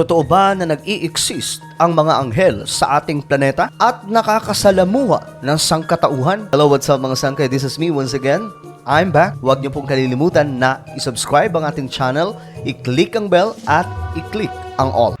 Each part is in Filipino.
Totoo ba na nag-i-exist ang mga anghel sa ating planeta at nakakasalamuha ng sangkatauhan? Hello, what's up mga sangkay? This is me once again. I'm back. Huwag niyo pong kalilimutan na i-subscribe ang ating channel, i-click ang bell at i-click ang all.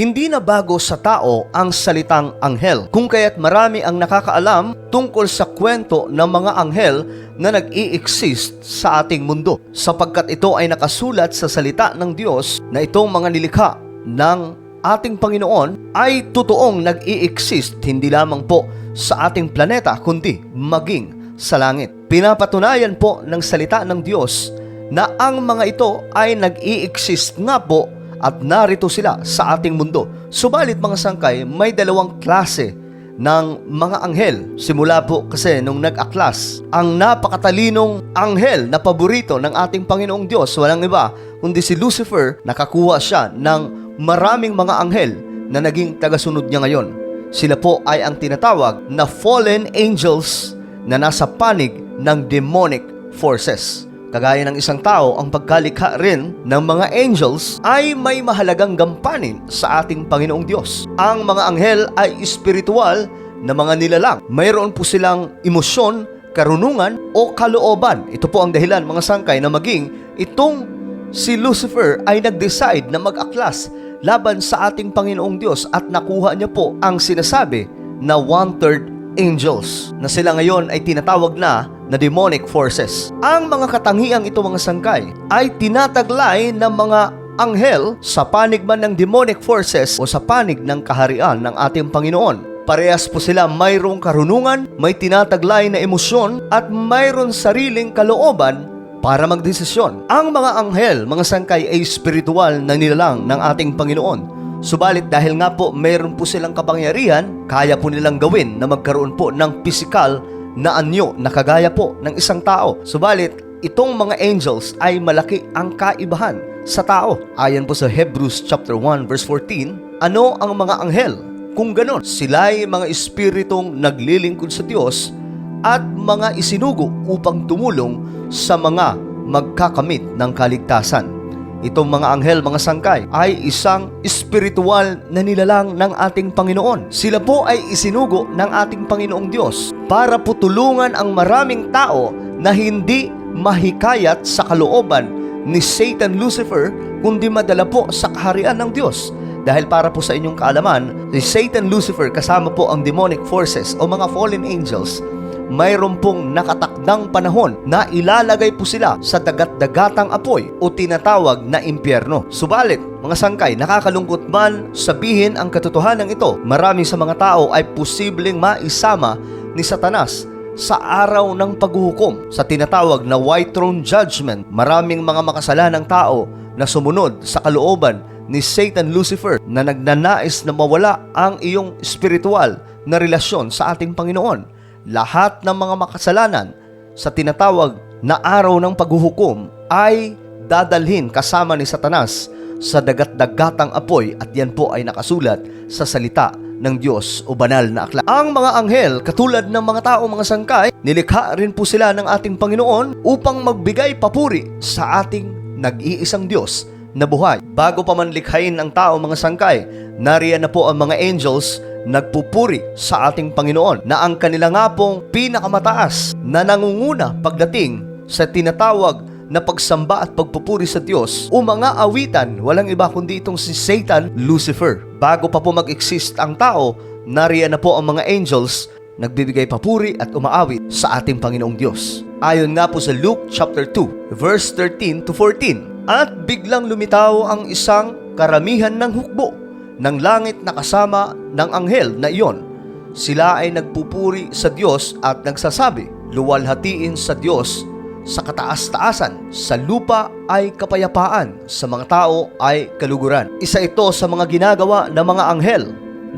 Hindi na bago sa tao ang salitang anghel, kung kaya't marami ang nakakaalam tungkol sa kwento ng mga anghel na nag-i-exist sa ating mundo, sapagkat ito ay nakasulat sa salita ng Diyos na itong mga nilikha ng ating Panginoon ay totoong nag-i-exist hindi lamang po sa ating planeta, kundi maging sa langit. Pinapatunayan po ng salita ng Diyos na ang mga ito ay nag-i-exist nga po at narito sila sa ating mundo. Subalit mga sangkay, may dalawang klase ng mga anghel. Simula po kasi nung nag-aklas, ang napakatalinong anghel na paborito ng ating Panginoong Diyos, walang iba, kundi si Lucifer, nakakuha siya ng maraming mga anghel na naging tagasunod niya ngayon. Sila po ay ang tinatawag na fallen angels na nasa panig ng demonic forces. Kagaya ng isang tao, ang pagkalikha rin ng mga angels ay may mahalagang gampanin sa ating Panginoong Diyos. Ang mga anghel ay espiritual na mga nilalang. Mayroon po silang emosyon, karunungan o kalooban. Ito po ang dahilan mga sangkay na maging itong si Lucifer ay nag-decide na mag-aklas laban sa ating Panginoong Diyos at nakuha niya po ang sinasabi na one-third angels na sila ngayon ay tinatawag na na demonic forces. Ang mga katangiang ito mga sangkay ay tinataglay ng mga anghel sa panig man ng demonic forces o sa panig ng kaharian ng ating Panginoon. Parehas po sila mayroong karunungan, may tinataglay na emosyon at mayroon sariling kalooban para magdesisyon. Ang mga anghel, mga sangkay ay spiritual na nilalang ng ating Panginoon. Subalit dahil nga po mayroon po silang kapangyarihan, kaya po nilang gawin na magkaroon po ng physical na anyo na kagaya po ng isang tao. Subalit, itong mga angels ay malaki ang kaibahan sa tao. Ayon po sa Hebrews chapter 1 verse 14, ano ang mga anghel? Kung ganon, sila ay mga espiritong naglilingkod sa Diyos at mga isinugo upang tumulong sa mga magkakamit ng kaligtasan. Itong mga anghel, mga sangkay, ay isang espiritual na nilalang ng ating Panginoon. Sila po ay isinugo ng ating Panginoong Diyos para putulungan ang maraming tao na hindi mahikayat sa kalooban ni Satan Lucifer kundi madala po sa kaharian ng Diyos. Dahil para po sa inyong kaalaman, si Satan Lucifer kasama po ang demonic forces o mga fallen angels mayroon pong nakatakdang panahon na ilalagay po sila sa dagat-dagatang apoy o tinatawag na impyerno. Subalit, mga sangkay, nakakalungkot man sabihin ang katotohanan ito, marami sa mga tao ay posibleng maisama ni Satanas sa araw ng paghuhukom sa tinatawag na white throne judgment. Maraming mga makasalanang tao na sumunod sa kalooban ni Satan Lucifer na nagnanais na mawala ang iyong spiritual na relasyon sa ating Panginoon lahat ng mga makasalanan sa tinatawag na araw ng paghuhukom ay dadalhin kasama ni Satanas sa dagat-dagatang apoy at yan po ay nakasulat sa salita ng Diyos o banal na aklat. Ang mga anghel, katulad ng mga tao mga sangkay, nilikha rin po sila ng ating Panginoon upang magbigay papuri sa ating nag-iisang Diyos na buhay. Bago pa man likhain ang tao mga sangkay, nariyan na po ang mga angels nagpupuri sa ating Panginoon na ang kanila nga pong pinakamataas na nangunguna pagdating sa tinatawag na pagsamba at pagpupuri sa Diyos o mga awitan, walang iba kundi itong si Satan, Lucifer. Bago pa po mag-exist ang tao, nariyan na po ang mga angels nagbibigay papuri at umaawit sa ating Panginoong Diyos. Ayon nga po sa Luke chapter 2, verse 13 to 14. At biglang lumitaw ang isang karamihan ng hukbo ng langit na kasama ng anghel na iyon. Sila ay nagpupuri sa Diyos at nagsasabi, luwalhatiin sa Diyos sa kataas-taasan, sa lupa ay kapayapaan, sa mga tao ay kaluguran. Isa ito sa mga ginagawa ng mga anghel.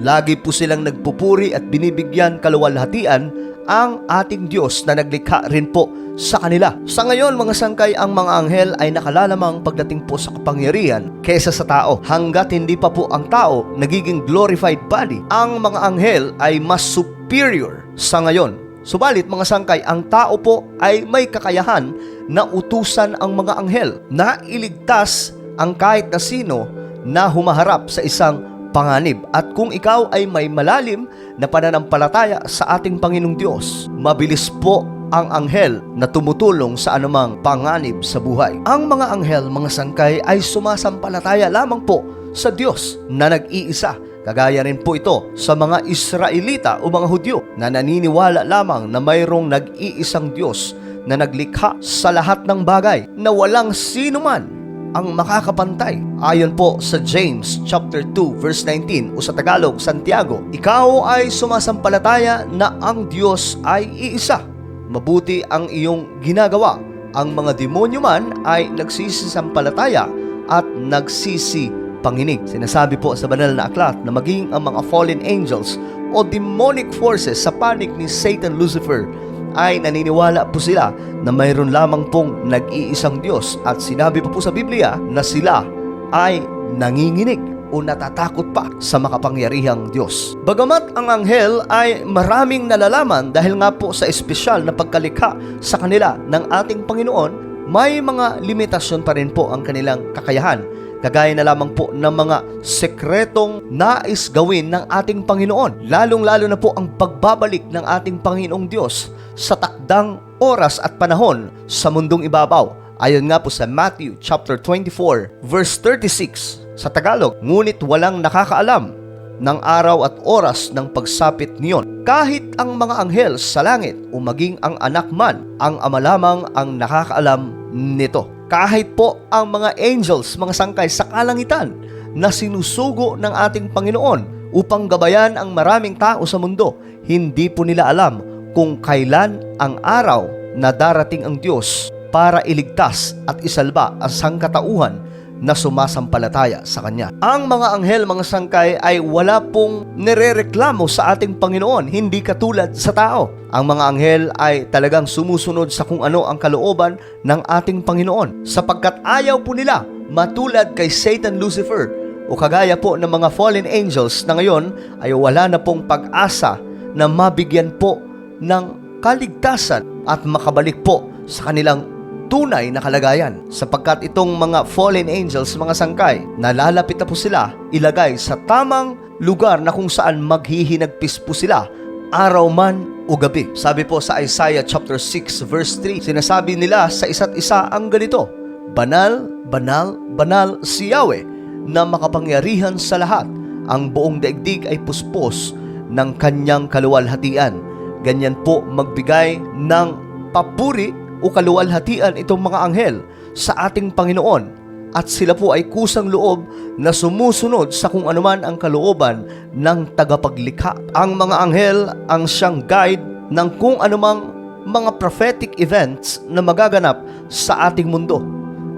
Lagi po silang nagpupuri at binibigyan kaluwalhatian ang ating Diyos na naglikha rin po sa kanila. Sa ngayon, mga sangkay, ang mga anghel ay nakalalamang pagdating po sa kapangyarihan kesa sa tao. Hanggat hindi pa po ang tao nagiging glorified body, ang mga anghel ay mas superior sa ngayon. Subalit mga sangkay, ang tao po ay may kakayahan na utusan ang mga anghel na iligtas ang kahit na sino na humaharap sa isang panganib. At kung ikaw ay may malalim na pananampalataya sa ating Panginoong Diyos, mabilis po ang anghel na tumutulong sa anumang panganib sa buhay. Ang mga anghel, mga sangkay, ay sumasampalataya lamang po sa Diyos na nag-iisa. Kagaya rin po ito sa mga Israelita o mga Hudyo na naniniwala lamang na mayroong nag-iisang Diyos na naglikha sa lahat ng bagay na walang sino man ang makakapantay. Ayon po sa James chapter 2 verse 19 o sa Tagalog Santiago, ikaw ay sumasampalataya na ang Diyos ay iisa. Mabuti ang iyong ginagawa. Ang mga demonyo man ay nagsisisampalataya at nagsisi panginig. Sinasabi po sa banal na aklat na maging ang mga fallen angels o demonic forces sa panig ni Satan Lucifer ay naniniwala po sila na mayroon lamang pong nag-iisang Diyos at sinabi po po sa Biblia na sila ay nanginginig o natatakot pa sa makapangyarihang Diyos. Bagamat ang anghel ay maraming nalalaman dahil nga po sa espesyal na pagkalikha sa kanila ng ating Panginoon, may mga limitasyon pa rin po ang kanilang kakayahan kagaya na lamang po ng mga sekretong nais gawin ng ating Panginoon. Lalong-lalo na po ang pagbabalik ng ating Panginoong Diyos sa takdang oras at panahon sa mundong ibabaw. Ayon nga po sa Matthew chapter 24 verse 36 sa Tagalog, ngunit walang nakakaalam ng araw at oras ng pagsapit niyon. Kahit ang mga anghel sa langit o maging ang anak man, ang ama lamang ang nakakaalam nito. Kahit po ang mga angels, mga sangkay sa kalangitan na sinusugo ng ating Panginoon upang gabayan ang maraming tao sa mundo, hindi po nila alam kung kailan ang araw na darating ang Diyos para iligtas at isalba ang sangkatauhan na sumasampalataya sa Kanya. Ang mga anghel, mga sangkay ay wala pong nirereklamo sa ating Panginoon, hindi katulad sa tao. Ang mga anghel ay talagang sumusunod sa kung ano ang kalooban ng ating Panginoon sapagkat ayaw po nila matulad kay Satan Lucifer o kagaya po ng mga fallen angels na ngayon ay wala na pong pag-asa na mabigyan po ng kaligtasan at makabalik po sa kanilang tunay na kalagayan sapagkat itong mga fallen angels, mga sangkay, nalalapit na po sila ilagay sa tamang lugar na kung saan maghihinagpis po sila araw man o gabi. Sabi po sa Isaiah chapter 6 verse 3, sinasabi nila sa isa't isa ang ganito, Banal, banal, banal si Yahweh na makapangyarihan sa lahat. Ang buong daigdig ay puspos ng kanyang kaluwalhatian. Ganyan po magbigay ng papuri o kaluwalhatian itong mga anghel sa ating Panginoon at sila po ay kusang loob na sumusunod sa kung anuman ang kalooban ng tagapaglikha. Ang mga anghel ang siyang guide ng kung anumang mga prophetic events na magaganap sa ating mundo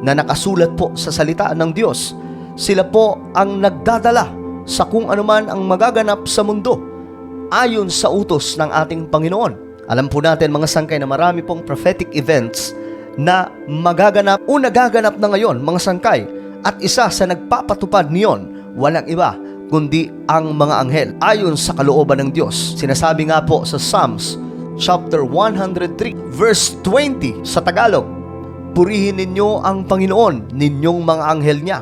na nakasulat po sa salita ng Diyos. Sila po ang nagdadala sa kung anuman ang magaganap sa mundo ayon sa utos ng ating Panginoon. Alam po natin mga sangkay na marami pong prophetic events na magaganap o nagaganap na ngayon mga sangkay at isa sa nagpapatupad niyon walang iba kundi ang mga anghel ayon sa kalooban ng Diyos. Sinasabi nga po sa Psalms chapter 103 verse 20 sa Tagalog, Purihin ninyo ang Panginoon, ninyong mga anghel niya,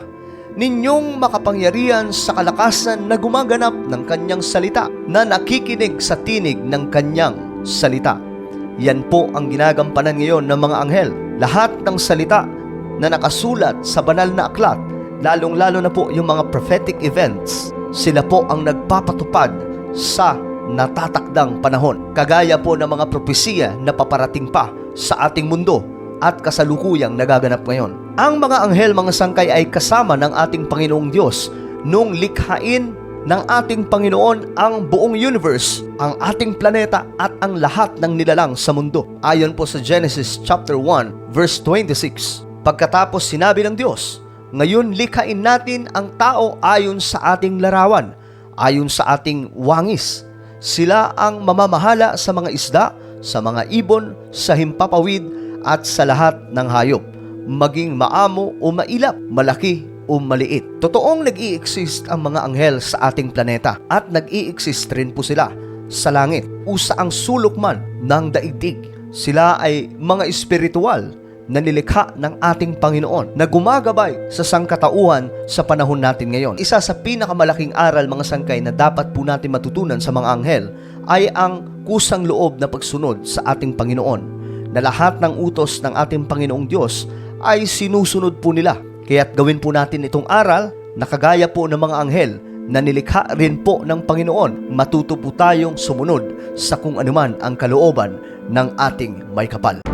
ninyong makapangyarihan sa kalakasan na gumaganap ng kanyang salita, na nakikinig sa tinig ng kanyang salita. Yan po ang ginagampanan ngayon ng mga anghel. Lahat ng salita na nakasulat sa banal na aklat, lalong-lalo na po yung mga prophetic events, sila po ang nagpapatupad sa natatakdang panahon. Kagaya po ng mga propesiya na paparating pa sa ating mundo at kasalukuyang nagaganap ngayon. Ang mga anghel, mga sangkay ay kasama ng ating Panginoong Diyos nung likhain ng ating Panginoon ang buong universe, ang ating planeta at ang lahat ng nilalang sa mundo. Ayon po sa Genesis chapter 1 verse 26. Pagkatapos sinabi ng Diyos, ngayon likhain natin ang tao ayon sa ating larawan, ayon sa ating wangis. Sila ang mamamahala sa mga isda, sa mga ibon, sa himpapawid at sa lahat ng hayop, maging maamo o mailap, malaki o maliit. Totoong nag exist ang mga anghel sa ating planeta at nag exist rin po sila sa langit o sa ang sulok man ng daigdig. Sila ay mga espiritual na nilikha ng ating Panginoon na gumagabay sa sangkatauhan sa panahon natin ngayon. Isa sa pinakamalaking aral mga sangkay na dapat po natin matutunan sa mga anghel ay ang kusang loob na pagsunod sa ating Panginoon na lahat ng utos ng ating Panginoong Diyos ay sinusunod po nila. Kaya't gawin po natin itong aral na kagaya po ng mga anghel na nilikha rin po ng Panginoon. Matuto po tayong sumunod sa kung anuman ang kalooban ng ating may kapal.